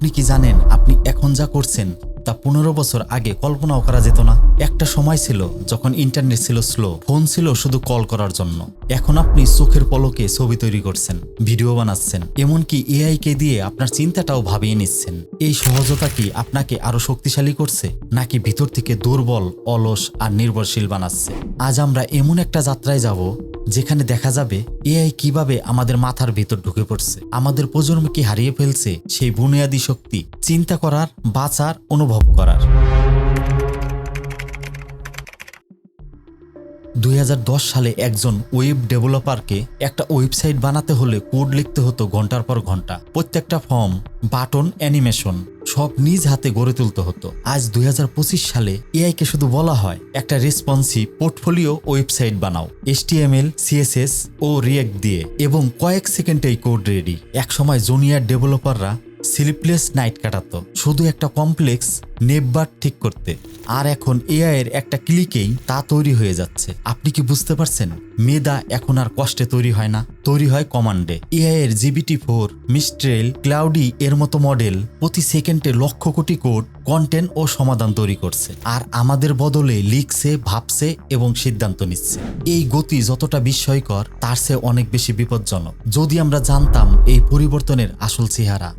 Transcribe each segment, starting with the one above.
আপনি কি জানেন আপনি এখন যা করছেন তা পনেরো বছর আগে কল্পনাও করা যেত না? একটা সময় ছিল যখন ইন্টারনেট ছিল স্লো ফোন ছিল শুধু কল করার জন্য। এখন আপনি চোখের পলকে ছবি তৈরি করছেন ভিডিও বানাচ্ছেন, এমনকি এআই কে দিয়ে আপনার চিন্তাটাও ভাবিয়ে নিচ্ছেন। এই সহজতা কি আপনাকে আরও শক্তিশালী করছে, নাকি ভিতর থেকে দুর্বল, অলস আর নির্ভরশীল বানাচ্ছে? আজ আমরা এমন একটা যাত্রায় যাব যেখানে দেখা যাবে এআই কীভাবে আমাদের মাথার ভেতর ঢুকে পড়ছে, আমাদের প্রজন্মকে হারিয়ে ফেলছে সেই বুনিয়াদী শক্তি চিন্তা করার, বাঁচার, অনুভব করার। দুই হাজার দশ সালে একজন ওয়েব ডেভেলপারকে একটা ওয়েবসাইট বানাতে হলে কোড লিখতে হতো ঘণ্টার পর ঘণ্টা। প্রত্যেকটা ফর্ম, বাটন, অ্যানিমেশন সব নিজ হাতে গড়ে তুলতে হতো। আজ দুই হাজার পঁচিশ সালে এআই কে শুধু বলা হয়, একটা রেসপন্সিভ পোর্টফোলিও ওয়েবসাইট বানাও। S T M HTML CSS ও রিয়েক্ট দিয়ে এবং কয়েক সেকেন্ডেই কোড রেডি। একসময় জুনিয়র ডেভেলপাররা স্লিপলেস নাইট কাটাতো। শুধু একটা কমপ্লেক্স নেববার ঠিক করতে। আর এখন এআই এর একটা ক্লিকেই তা তৈরি হয়ে যাচ্ছে। আপনি কি বুঝতে পারছেন? মেদা এখন আর কষ্টে তৈরি হয় না। তৈরি হয় কমান্ডে এআই এর জিবিটি ফোর মিস্ট্রেল ক্লাউডি এর মতো মডেল প্রতি সেকেন্ডে লক্ষ কোটি কোড কন্টেন্ট ও সমাধান তৈরি করছে। আর আমাদের বদলে লিখছে, ভাবছে এবং সিদ্ধান্ত নিচ্ছে। এই গতি যতটা বিস্ময়কর, তার চেয়ে অনেক বেশি বিপজ্জনক। যদি আমরা জানতাম এই পরিবর্তনের আসল চেহারা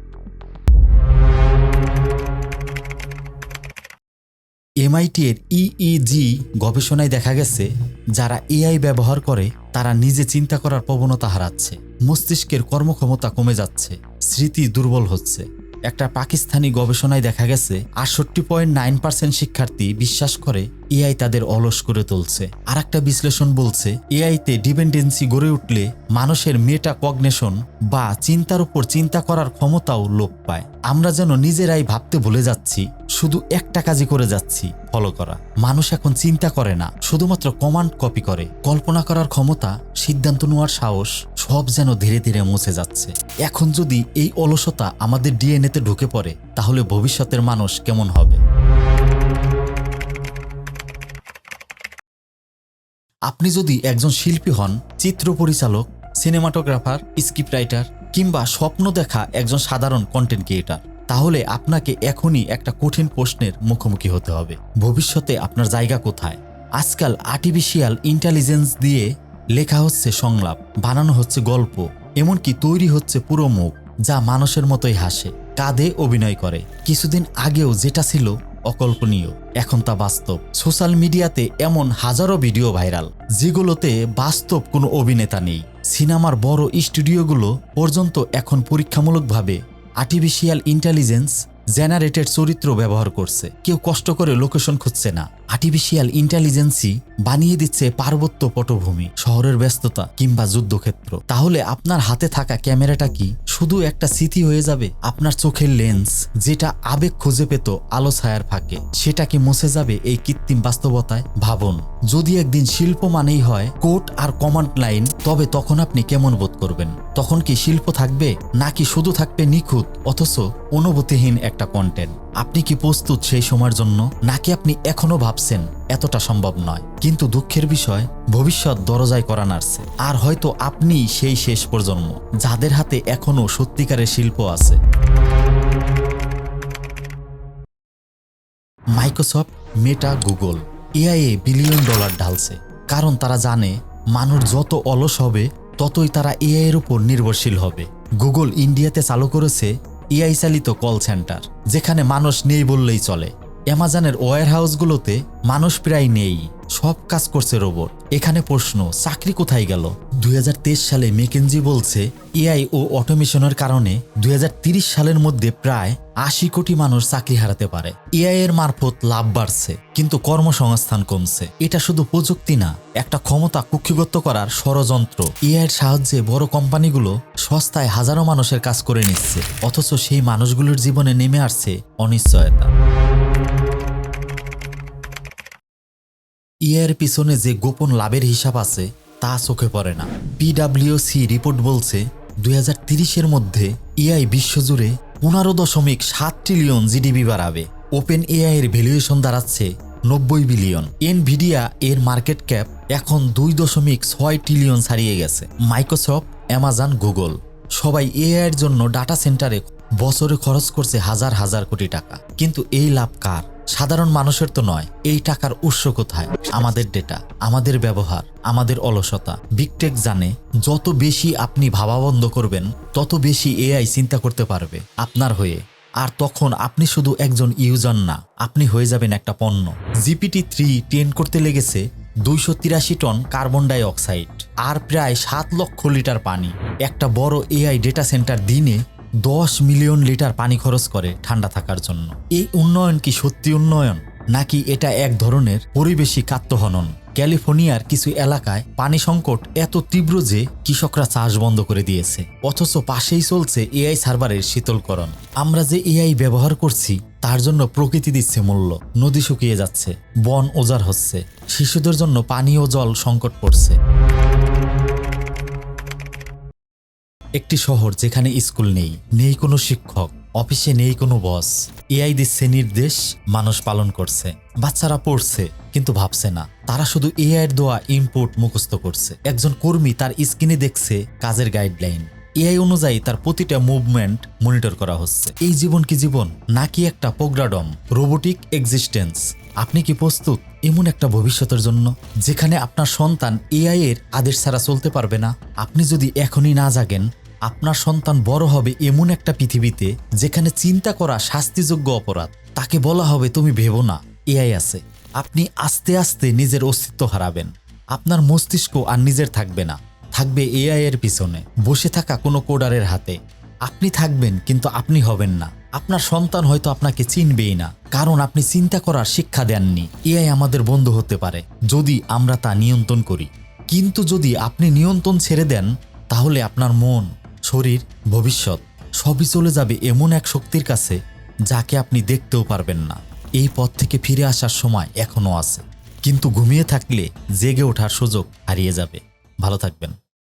এমআইটি এর ইইজি গবেষণায় দেখা গেছে, যারা এআই ব্যবহার করে, তারা নিজে চিন্তা করার প্রবণতা হারাচ্ছে। মস্তিষ্কের কর্মক্ষমতা কমে যাচ্ছে, স্মৃতি দুর্বল হচ্ছে। একটা পাকিস্তানি গবেষণায় দেখা গেছে, আটষট্টি পয়েন্ট নাইন পার্সেন্ট শিক্ষার্থী বিশ্বাস করে এআই তাদের অলস করে তুলছে। আর একটা বিশ্লেষণ বলছে, এআইতে ডিপেন্ডেন্সি গড়ে উঠলে মানুষের মেটা কগনেশন বা চিন্তার উপর চিন্তা করার ক্ষমতাও লোপ পায়। আমরা যেন নিজেরাই ভাবতে ভুলে যাচ্ছি, শুধু একটা কাজই করে যাচ্ছি, ফলো করা। মানুষ এখন চিন্তা করে না, শুধুমাত্র কমান্ড কপি করে। কল্পনা করার ক্ষমতা, সিদ্ধান্ত নেওয়ার সাহস, সব যেন ধীরে ধীরে মুছে যাচ্ছে। এখন যদি এই অলসতা আমাদের ডিএনএতে ঢুকে পড়ে, তাহলে ভবিষ্যতের মানুষ কেমন হবে? আপনি যদি একজন শিল্পী হন, চিত্র পরিচালক, সিনেমাটোগ্রাফার, স্ক্রিপ্ট রাইটার কিংবা স্বপ্ন দেখা একজন সাধারণ কন্টেন্ট ক্রিয়েটার তাহলে আপনাকে এখনই একটা কঠিন প্রশ্নের মুখোমুখি হতে হবে। ভবিষ্যতে আপনার জায়গা কোথায়? আজকাল আর্টিফিশিয়াল ইন্টেলিজেন্স দিয়ে লেখা হচ্ছে সংলাপ, বানানো হচ্ছে গল্প, এমনকি তৈরি হচ্ছে পুরো মুখ, যা মানুষের মতোই হাসে কাঁধে অভিনয় করে। কিছুদিন আগেও যেটা ছিল অকল্পনীয়। এখন তা বাস্তব। সোশ্যাল মিডিয়াতে এমন হাজারো ভিডিও ভাইরাল, যেগুলোতে বাস্তব কোনো অভিনেতা নেই। সিনেমার বড় স্টুডিওগুলো পর্যন্ত এখন পরীক্ষামূলকভাবে আর্টিফিশিয়াল ইন্টেলিজেন্স জেনারেটেড চরিত্র ব্যবহার করছে। কেউ কষ্ট করে লোকেশন খুঁজছে না। আর্টিফিশিয়াল ইন্টেলিজেন্সই বানিয়ে দিচ্ছে পার্বত্য পটভূমি, শহরের ব্যস্ততা কিংবা যুদ্ধক্ষেত্র। তাহলে আপনার হাতে থাকা ক্যামেরাটা কি শুধু একটা স্মৃতি হয়ে যাবে? আপনার চোখের লেন্স যেটা আবেগ খুঁজে পেত আলো ছায়ার ফাঁকে, সেটা কি মুছে যাবে এই কৃত্রিম বাস্তবতায়? ভাবুন। যদি একদিন শিল্প মানেই হয় কোট আর কমান্ড লাইন, তবে তখন আপনি কেমন বোধ করবেন? তখন কি শিল্প থাকবে? নাকি শুধু থাকবে নিখুঁত, অথচ অনুভূতিহীন একটা কন্টেন্ট আপনি কি প্রস্তুত সেই সময়ের জন্য? নাকি আপনি এখনও ভাবছেন, এতটা সম্ভব নয়? কিন্তু দুঃখের বিষয়, ভবিষ্যৎ দরজায় করা নাড়ছে। আর হয়তো আপনি সেই শেষ প্রজন্ম, যাদের হাতে এখনও সত্যিকারের শিল্প আছে। মাইক্রোসফট, মেটা, গুগল এআইএ বিলিয়ন ডলার ঢালছে। কারণ তারা জানে, মানুষ যত অলস হবে, ততই তারা এআইয়ের উপর নির্ভরশীল হবে। গুগল ইন্ডিয়াতে চালু করেছে এআই কল সেন্টার যেখানে মানুষ নেই বললেই চলে। অ্যামাজনের ওয়ার হাউসগুলোতে মানুষ প্রায় নেই। সব কাজ করছে রোবট। এখানে প্রশ্ন, চাকরি কোথায় গেল? দুই হাজার তেইশ সালে মেকেনজি বলছে, এআই ও অটোমেশনের কারণে দুই সালের মধ্যে প্রায় আশি কোটি মানুষ চাকরি হারাতে পারে। এআই এর মারফত লাভ বাড়ছে, কিন্তু কর্মসংস্থান কমছে। এটা শুধু প্রযুক্তি না, একটা ক্ষমতা কুক্ষিগত করার ষড়যন্ত্র। এআই এর সাহায্যে বড় কোম্পানিগুলো সস্তায় হাজারো মানুষের কাজ করে নিচ্ছে, অথচ সেই মানুষগুলোর জীবনে নেমে আসছে অনিশ্চয়তা। ইয়ের পিছনে যে গোপন লাভের হিসাব আছে, তা চোখে পড়ে না। পিডাব্লিউসি রিপোর্ট বলছে, দুই এর মধ্যে এআই বিশ্বজুড়ে পনেরো দশমিক সাত ট্রিলিয়ন জিডিপি বাড়াবে। ওপেন এআই এর ভ্যালুয়েশন দাঁড়াচ্ছে নব্বই বিলিয়ন। এনভিডিয়া এর মার্কেট ক্যাপ এখন দুই দশমিক ছয় ট্রিলিয়ন ছাড়িয়ে গেছে। মাইক্রোসফট, অ্যামাজন, গুগল সবাই এআই এর জন্য ডাটা সেন্টারে বছরে খরচ করছে হাজার হাজার কোটি টাকা। কিন্তু এই লাভ কার? সাধারণ মানুষের তো নয়, এই টাকার উৎস কোথায়? আমাদের ডেটা আমাদের ব্যবহার, আমাদের অলসতা। বিগটেক জানে, যত বেশি আপনি ভাবা বন্ধ করবেন, তত বেশি এআই চিন্তা করতে পারবে আপনার হয়ে। আর তখন আপনি শুধু একজন ইউজার না, আপনি হয়ে যাবেন একটা পণ্য। জিপিটি থ্রি টেন করতে লেগেছে দুইশো তিরাশি টন কার্বন ডাই অক্সাইড আর প্রায় সাত লক্ষ লিটার পানি। একটা বড় এআই ডেটা সেন্টার দিনে দশ মিলিয়ন লিটার পানি খরচ করে ঠান্ডা থাকার জন্য। এই উন্নয়ন কি সত্যি উন্নয়ন? নাকি এটা এক ধরনের পরিবেশী কাত্তহনন? ক্যালিফোর্নিয়ার কিছু এলাকায় পানি সংকট এত তীব্র যে কৃষকরা চাষ বন্ধ করে দিয়েছে। অথচ পাশেই চলছে এআই সার্ভারের শীতলকরণ। আমরা যে এআই ব্যবহার করছি, তার জন্য প্রকৃতি দিচ্ছে মূল্য। নদী শুকিয়ে যাচ্ছে, বন ওজার হচ্ছে, শিশুদের জন্য পানি ও জল সংকট পড়ছে। একটি শহর যেখানে স্কুল নেই নেই কোনো শিক্ষক, অফিসে নেই কোনো বস। এআই দিচ্ছে নির্দেশ, মানুষ পালন করছে। বাচ্চারা পড়ছে, কিন্তু ভাবছে না। তারা শুধু এআই এর দেওয়া ইনপুট মুখস্থ করছে। একজন কর্মী তার স্ক্রিনে দেখছে কাজের গাইডলাইন এআই অনুযায়ী তার প্রতিটা মুভমেন্ট মনিটর করা হচ্ছে। এই জীবন কি জীবন, নাকি একটা প্রোগ্রাডম? রোবোটিক এক্সিস্টেন্স আপনি কি প্রস্তুত? এমন একটা ভবিষ্যতের জন্য, যেখানে আপনার সন্তান এআই এর আদেশ ছাড়া চলতে পারবে না। আপনি যদি এখনই না জাগেন আপনার সন্তান বড় হবে এমন একটা পৃথিবীতে যেখানে চিন্তা করা শাস্তিযোগ্য অপরাধ। তাকে বলা হবে, তুমি ভেবো না, এআই আছে। আপনি আস্তে আস্তে নিজের অস্তিত্ব হারাবেন। আপনার মস্তিষ্ক আর নিজের থাকবে না। থাকবে এআই এর পিছনে। বসে থাকা কোনো কোডারের হাতে। আপনি থাকবেন, কিন্তু আপনি হবেন না। আপনার সন্তান হয়তো আপনাকে চিনবেই না। কারণ আপনি চিন্তা করার শিক্ষা দেননি। এআই আমাদের বন্ধু হতে পারে, যদি আমরা তা নিয়ন্ত্রণ করি। কিন্তু যদি আপনি নিয়ন্ত্রণ ছেড়ে দেন, তাহলে আপনার মন শরীর, ভবিষ্যৎ, সবই চলে যাবে এমন এক শক্তির কাছে যাকে আপনি দেখতেও পারবেন না। এই পথ থেকে ফিরে আসার সময় এখনও আছে। কিন্তু ঘুমিয়ে থাকলে জেগে ওঠার সুযোগ হারিয়ে যাবে। ভালো থাকবেন।